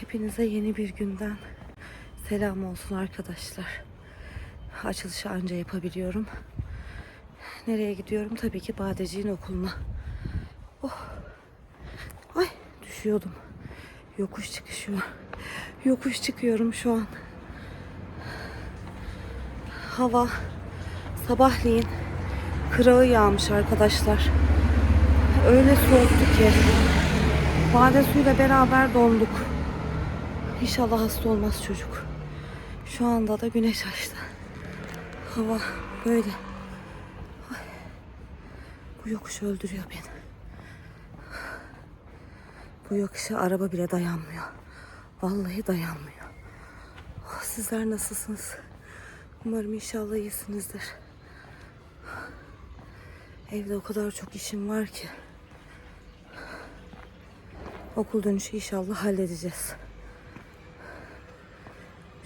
Hepinize yeni bir günden selam olsun arkadaşlar. Açılışı anca yapabiliyorum. Nereye gidiyorum? Tabii ki Badeciğin okuluna. Oh. Ay düşüyordum. Yokuş çıkışıyor. Yokuş çıkıyorum şu an. Hava sabahleyin kırağı yağmış arkadaşlar. Öyle soğuktu ki. Bade suyla beraber donduk. İnşallah hasta olmaz çocuk. Şu anda da güneş açtı. Hava böyle. Bu yokuş öldürüyor beni. Bu yokuşa araba bile dayanmıyor. Vallahi dayanmıyor. Oh, Sizler nasılsınız? Umarım inşallah iyisinizdir. Evde o kadar çok işim var ki. Okul dönüşü inşallah halledeceğiz.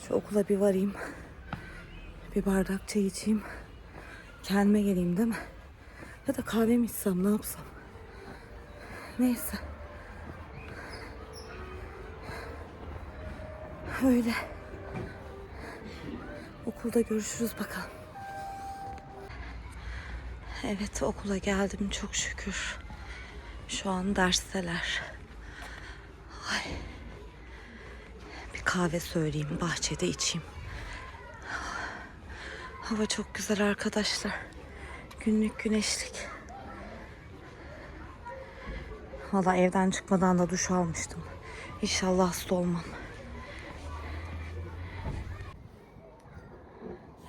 Şu okula bir varayım. Bir bardak çay içeyim. Kendime geleyim değil mi? Ya da kahve mi içsem ne yapsam? Neyse. Öyle. Okulda görüşürüz bakalım. Evet okula geldim çok şükür. Şu an dersteler. Kahve söyleyeyim bahçede içeyim. Hava çok güzel arkadaşlar. Günlük güneşlik. Valla evden çıkmadan da duş almıştım. İnşallah hasta olmam.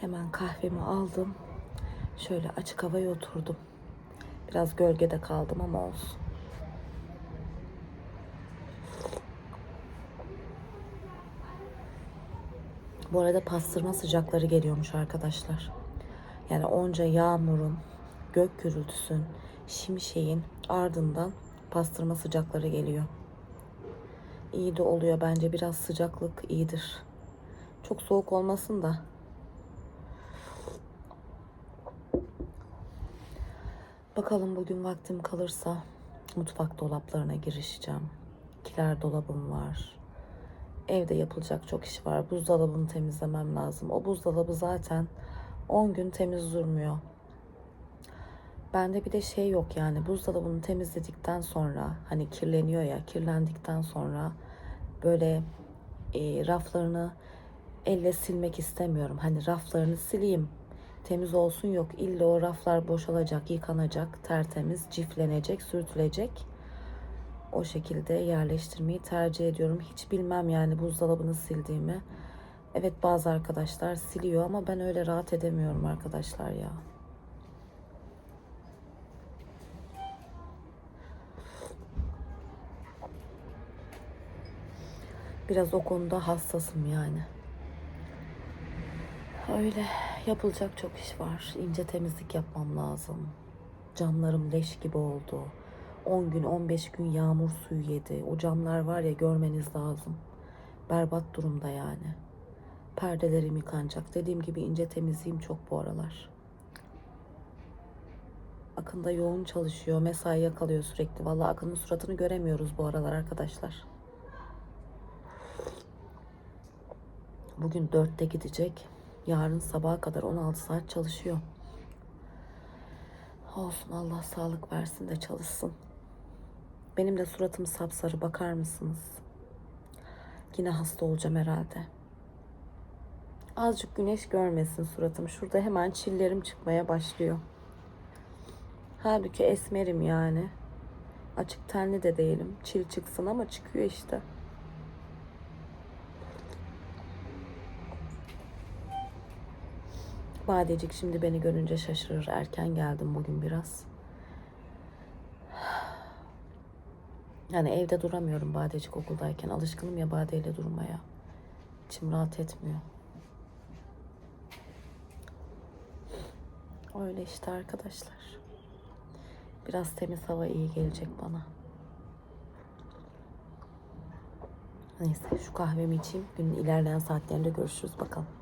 Hemen kahvemi aldım. Şöyle açık havaya oturdum. Biraz gölgede kaldım ama olsun. Bu arada pastırma sıcakları geliyormuş arkadaşlar. Yani onca yağmurun, gök gürültüsün, şimşeğin ardından pastırma sıcakları geliyor. İyi de oluyor bence biraz sıcaklık iyidir. Çok soğuk olmasın da Bakalım bugün vaktim kalırsa mutfak dolaplarına girişeceğim. Kiler dolabım var. Evde yapılacak çok iş var. Buzdolabını temizlemem lazım. O buzdolabı zaten 10 gün temiz durmuyor. Bende bir de şey yok yani buzdolabını temizledikten sonra hani kirleniyor ya kirlendikten sonra böyle e, raflarını elle silmek istemiyorum. Hani raflarını sileyim temiz olsun yok. İlla o raflar boşalacak, yıkanacak, tertemiz, ciflenecek, sürtülecek. O şekilde yerleştirmeyi tercih ediyorum. Hiç bilmem yani buzdolabını sildiğimi. Evet bazı arkadaşlar siliyor ama ben öyle rahat edemiyorum arkadaşlar ya. Biraz o konuda hassasım yani. Öyle yapılacak çok iş var. İnce temizlik yapmam lazım. Camlarım leş gibi oldu. 10 gün 15 gün yağmur suyu yedi. O camlar var ya görmeniz lazım. Berbat durumda yani. Perdelerim yıkanacak. Dediğim gibi ince temizliğim çok bu aralar. Akın da yoğun çalışıyor. Mesai yakalıyor sürekli. Vallahi Akın'ın suratını göremiyoruz bu aralar arkadaşlar. Bugün dörtte gidecek. Yarın sabaha kadar 16 saat çalışıyor. Olsun Allah sağlık versin de çalışsın. Benim de suratım sapsarı bakar mısınız? Yine hasta olacağım herhalde. Azıcık güneş görmesin suratım. Şurada hemen çillerim çıkmaya başlıyor. Halbuki esmerim yani. Açık tenli de değilim. Çil çıksın ama çıkıyor işte. Badecik şimdi beni görünce şaşırır. Erken geldim bugün biraz. Yani evde duramıyorum Badecik okuldayken. Alışkınım ya Bade'yle durmaya. İçim rahat etmiyor. Öyle işte arkadaşlar. Biraz temiz hava iyi gelecek bana. Neyse şu kahvemi içeyim. Günün ilerleyen saatlerinde görüşürüz bakalım.